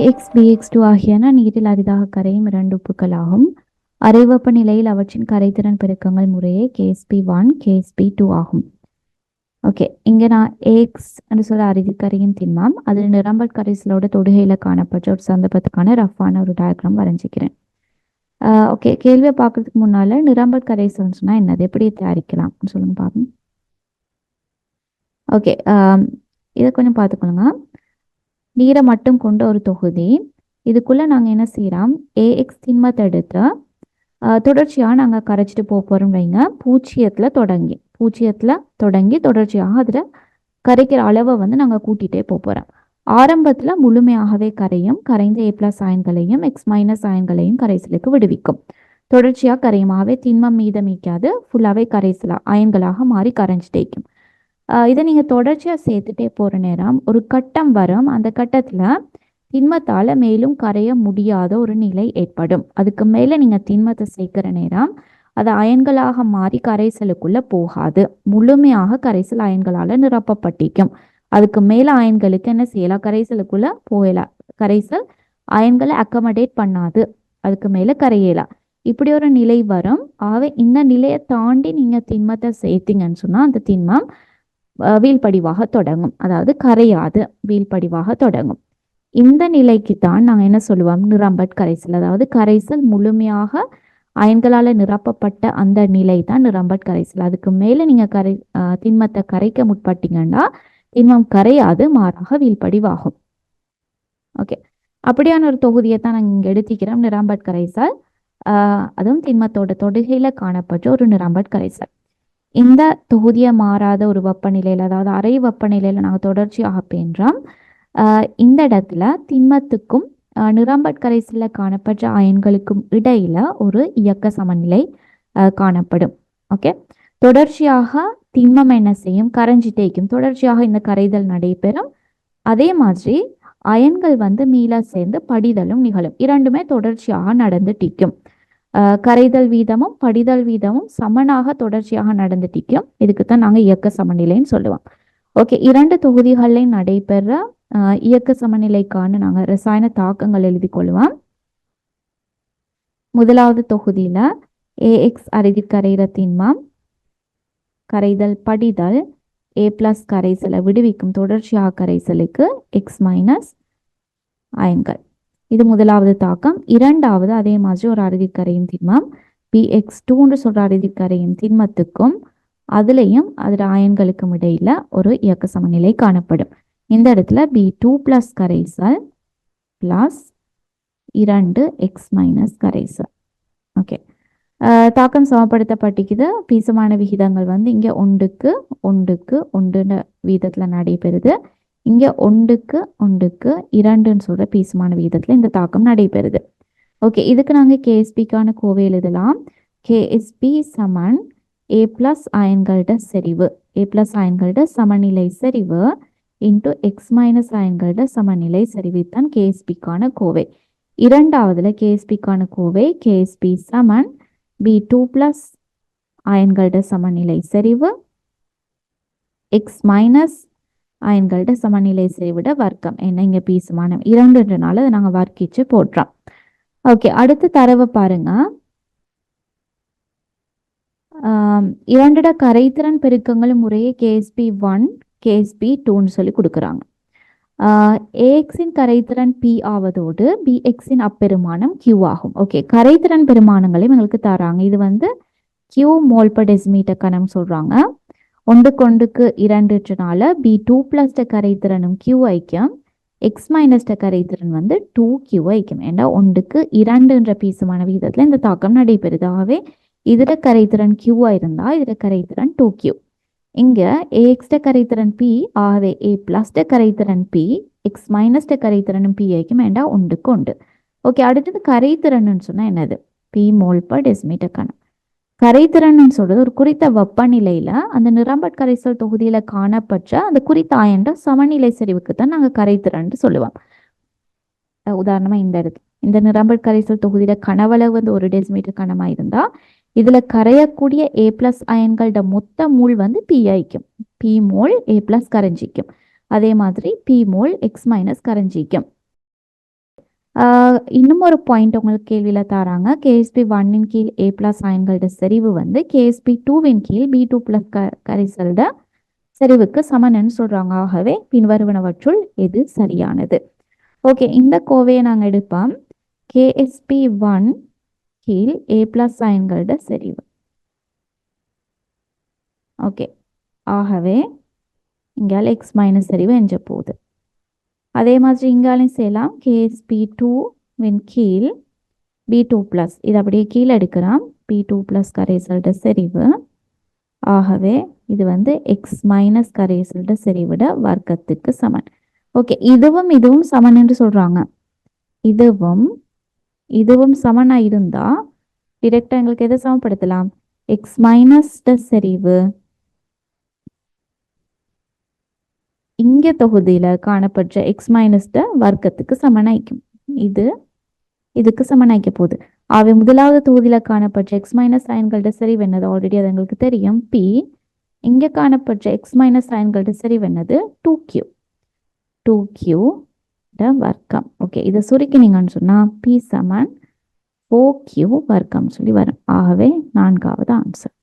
Ax px two ஆகியன நீரில் அரிதாக கரையும் இரண்டு உப்புக்களாகும். அரைவெப்ப நிலையில் அவற்றின் கரைத்திறன் பெருக்கங்கள் முறையே K S P one K S P two ஆகும். ஓகே இங்கே நான் ஏஎக்ஸ் என்று சொல்ல அரிதி கரையும் திண்மம் அதில் நிரம்பல் கரைசலோட தொடுகையில் காணப்பட்ட ஒரு சந்தர்ப்பத்துக்கான ரஃப்பான ஒரு டயக்ராம் வரைஞ்சிக்கிறேன். ஓகே கேள்வியை பார்க்கறதுக்கு முன்னால் நிரம்பல் கரைசல்னு சொன்னால் என்னது? எப்படி தயாரிக்கலாம் சொல்லுங்க பாருங்க ஓகே இதை கொஞ்சம் பார்த்துக்கொள்ளுங்க நீரை மட்டும் கொண்ட ஒரு தொகுதி. இதுக்குள்ளே நாங்கள் என்ன செய்கிறோம் ஏஎக்ஸ் திண்மத்தை எடுத்து தொடர்ச்சியாக நாங்கள் கரைச்சிட்டு போக போகிறோம் வைங்க. பூச்சியத்தில் தொடங்கி பூச்சியத்தில் தொடங்கி தொடர்ச்சியாக அதில் கரைக்கிற அளவை வந்து நாங்கள் கூட்டிகிட்டே போக போகிறோம் ஆரம்பத்தில் முழுமையாகவே கரையும் கரைந்த ஏ பிளஸ் அயன்களையும் எக்ஸ் மைனஸ் அயன்களையும் கரைசலுக்கு விடுவிக்கும். தொடர்ச்சியாக கரையுமாகவே திண்மம் மீதமிக்காது ஃபுல்லாகவே கரைசலாக அயன்களாக மாறி கரைஞ்சிட்டேக்கும் இதை நீங்கள் தொடர்ச்சியாக சேர்த்துட்டே போகிற நேரம் ஒரு கட்டம் வரும். அந்த கட்டத்தில் திண்மத்தால் மேலும் கரைய முடியாத ஒரு நிலை ஏற்படும். அதுக்கு மேலே நீங்கள் திண்மத்தை சேர்க்குற நேரம் அது அயன்களாக மாறி கரைசலுக்குள்ளே போகாது. முழுமையாக கரைசல் அயன்களால் நிரப்பப்பட்டிக்கும் அதுக்கு மேலே அயன்களுக்கு என்ன செய்யலாம்? கரைசலுக்குள்ளே போகலாம் கரைசல் அயன்களை அக்கமடேட் பண்ணாது. அதுக்கு மேலே கரையலாம். இப்படி ஒரு நிலை வரும். ஆகவே இந்த நிலையை தாண்டி நீங்கள் திண்மத்தை சேர்த்தீங்கன்னு சொன்னால் அந்த திண்மம் வீழ்படிவாக தொடங்கும். அதாவது கரையாது வீழ்படிவாக தொடங்கும். இந்த நிலைக்கு தான் நாங்கள் என்ன சொல்லுவோம்? நிரம்பட் கரைசல். அதாவது கரைசல் முழுமையாக அயன்களால் நிரப்பப்பட்ட அந்த நிலை தான் நிரம்பட் கரைசல். அதுக்கு மேலே நீங்கள் கரை திண்மத்தை கரைக்க முற்பட்டீங்கன்னா திண்மம் கரையாது மாறாக வீழ்படிவாகும். ஓகே. அப்படியான ஒரு தொகுதியை தான் நாங்கள் இங்கே எடுத்துக்கிறோம். நிரம்பட் கரைசல். அதுவும் திண்மத்தோட தொடுகையில் காணப்பட்ட ஒரு நிரம்பட் கரைசல். இந்த தொகுதியை மாறாத ஒரு வெப்பநிலையில் அதாவது அரை வெப்பநிலையில் நாங்கள் தொடர்ச்சியாக பேன்றோம் இந்த இடத்துல திண்மத்துக்கும் நிரம்பட் கரைசலில் காணப்பட்ட அயன்களுக்கும் இடையில ஒரு இயக்க சமநிலை காணப்படும். ஓகே? தொடர்ச்சியாக திண்மம் என்ன செய்யும்? கரைஞ்சி தேய்க்கும். தொடர்ச்சியாக இந்த கரைதல் நடைபெறும். அதே மாதிரி அயன்கள் வந்து மீள சேர்ந்து படிதலும் நிகழும். இரண்டுமே தொடர்ச்சியாக நடந்து டிக்கும் கரைதல் வீதமும் படிதல் வீதமும் சமனாக தொடர்ச்சியாக நடந்துட்டிக்கும். இதுக்கு தான் நாங்கள் இயக்க சமநிலைன்னு சொல்லுவோம். ஓகே இரண்டு தொகுதிகளில் நடைபெற இயக்க சமநிலைக்கான நாங்கள் ரசாயன தாக்கங்கள் எழுதி கொள்வோம். முதலாவது தொகுதியில் ஏஎக்ஸ் அரிதி கரைகிற திண்மம் கரைதல் படிதல் ஏ பிளஸ் கரைசலை விடுவிக்கும் தொடர்ச்சியாக கரைசலுக்கு எக்ஸ் மைனஸ் அயன்கள் இது முதலாவது தாக்கம். இரண்டாவது அதே மாதிரி ஒரு அறுதிக்கரையின் திண்மம் பி எக்ஸ் டூன்னு சொல்கிற அறுதிக்கரையின் திண்மத்துக்கும் அதுலேயும் அதில் ஆயன்களுக்கும் இடையில ஒரு இயக்க சமநிலை காணப்படும். இந்த இடத்துல பி டூ ப்ளஸ் கரைசல் ப்ளஸ் இரண்டு எக்ஸ் மைனஸ் கரைசல். ஓகே தாக்கம் சமப்படுத்தப்பட்டிக்குது பீசமான விகிதங்கள் வந்து இங்கே ஒன்றுக்கு ஒன்றுக்கு ஒன்றுன்ற வீதத்தில் நடைபெறுது. இங்கே ஒன்றுக்கு ஒன்றுக்கு இரண்டுன்னு சொல்கிற பீசுமான விகிதத்தில் இந்த தாக்கம் நடைபெறுது. ஓகே இதுக்கு நாங்கள் கேஎஸ்பிக்கான கோவை எழுதலாம். கேஎஸ்பி சமன் ஏ ப்ளஸ் அயன்கள்ட செறிவு. ஏ ப்ளஸ் அயன்கள்ட சமநிலை செறிவு இன்ட்டு எக்ஸ் மைனஸ் அயன்கள்ட சமநிலை செறிவு. தான் கேஎஸ்பிக்கான கோவை. இரண்டாவதுல கேஎஸ்பிக்கான கோவை கேஎஸ்பி சமன் பி டூ ப்ளஸ் அயன்கள்ட சமநிலை செறிவு எக்ஸ் மைனஸ் அயன்கள்ட சமநிலை செய்விட வர்க்கம். என்ன இங்கே பி சமானம் இரண்டுன்றனால அதை நாங்கள் வர்க்கிச்சு போடுறோம் ஓகே அடுத்த தரவை பாருங்க. இரண்டிட கரைத்திறன் பெருக்கங்கள் முறையே கேஎஸ்பி ஒன் கேஎஸ்பி டூன்னு சொல்லி கொடுக்குறாங்க. ஏஎக்ஸின் கரைத்திறன் பி ஆவதோடு பிஎக்ஸின் அப்பெருமானம் கியூ ஆகும். ஓகே கரைத்திறன் பெருமானங்களையும் எங்களுக்கு தராங்க. இது வந்து கியூ மோல் பர் டெசிமீட்டர் கணம் சொல்கிறாங்க ஒன்றுக்கு ஒன்றுக்கு இரண்டுனால பி டூ ப்ளஸ் கரைத்திறனும் கியூ ஐக்கியம் எக்ஸ் மைனஸ் கரைத்திறன் வந்து டூ கியூ ஐக்கியம் ஏன்னா ஒன்றுக்கு இரண்டுன்ற பீசுமான விகிதத்தில் இந்த தாக்கம் நடைபெறுது. ஆகவே இதில் கரைத்திறன் கியூவாக இருந்தால் இதில் கரைத்திறன் டூ கியூ இங்கே ஏஎக்ஸ்ட கரைத்திறன் பி ஆகவே ஏ ப்ளஸ்ட கரைத்திறன் பி எக்ஸ் மைனஸ்ட கரைத்திறனும் பி ஐக்கியம் வேண்டா ஒன்றுக்கு ஒன்று. ஓகே அடுத்தது கரைத்திறன்னு சொன்னால் என்னது? பி மோல் பர் டெசிமீட்டர் கணம். கரைதிறன் சொல்றது ஒரு குறித்த வெப்பநிலையில் அந்த நிரம்பட் கரைசல் தொகுதியில் காணப்பட்ட அந்த குறித்த ஆயன்ற சமநிலை செறிவுக்கு தான் நாங்கள் கரைத்திறன் சொல்லுவோம். உதாரணமாக இந்த இடத்துல. இந்த நிரம்பட் கரைசல் தொகுதியில் கனவளவு வந்து ஒரு டெசிமீட்டர் கனமாக இருந்தால் இதில் கரையக்கூடிய ஏ பிளஸ் அயன்களோட மொத்த மூல் வந்து பி ஐக்கும் பி மோல் ஏ பிளஸ் கரைஞ்சிக்கும். அதே மாதிரி பி மோல் எக்ஸ் மைனஸ் கரைஞ்சிக்கும். இன்னும் ஒரு பாயிண்ட் உங்களுக்கு கேள்வியில் தராங்க. கேஎஸ்பி ஒன்னின் கீழ் ஏ பிளஸ் அயன்களோட செறிவு வந்து கேஎஸ்பி டூவின் கீழ் பி டூ பிளஸ் க கரைசல்ட செறிவுக்கு சமன்னு சொல்கிறாங்க ஆகவே பின்வருவனவற்றுள் எது சரியானது? ஓகே இந்த கோவையை நாங்கள் எடுப்போம். கேஎஸ்பி ஒன் கீழ் ஏ பிளஸ் அயன்களோட செறிவு. ஓகே ஆகவே இங்கே எக்ஸ் மைனஸ் செறிவு என்ற போகுது. அதே மாதிரி இங்காலையும் செய்யலாம். கேஎஸ்பி டூ வின் கீழ். பி டூ ப்ளஸ் இது அப்படியே கீழே எடுக்கிறோம் பி டூ ப்ளஸ் கரைசல்ட செறிவு. ஆகவே இது வந்து எக்ஸ் மைனஸ் கரைசல்ட செறிவிட வர்க்கத்துக்கு சமன். ஓகே இதுவும் இதுவும் சமன் என்று சொல்கிறாங்க இதுவும் இதுவும் சமனாக இருந்தால் டிரெக்டாக எங்களுக்கு எதை சமப்படுத்தலாம்? எக்ஸ் மைனஸ் செறிவு. இங்க தொகுதியில் காணப்பட்ட எக்ஸ் மைனஸ்ட வர்க்கத்துக்கு சமனாய்க்கும் இது இதுக்கு சமனாய்க்க போகுது. ஆகவே முதலாவது தொகுதியில் காணப்பட்ட எக்ஸ் மைனஸ் அயன்களோட செறிவு என்னது? ஆல்ரெடி அது எங்களுக்கு தெரியும். பி இங்கே காணப்பட்ட எக்ஸ் மைனஸ் அயன்களோட செறிவு என்னது? டூ கியூ டூ கியூ வர்க்கம். ஓகே இதை சுருக்கினீங்கன்னு சொன்னால் பி சமன் ஓ கியூ வர்க்கம் சொல்லி வரும். ஆகவே நான்காவது ஆன்சர்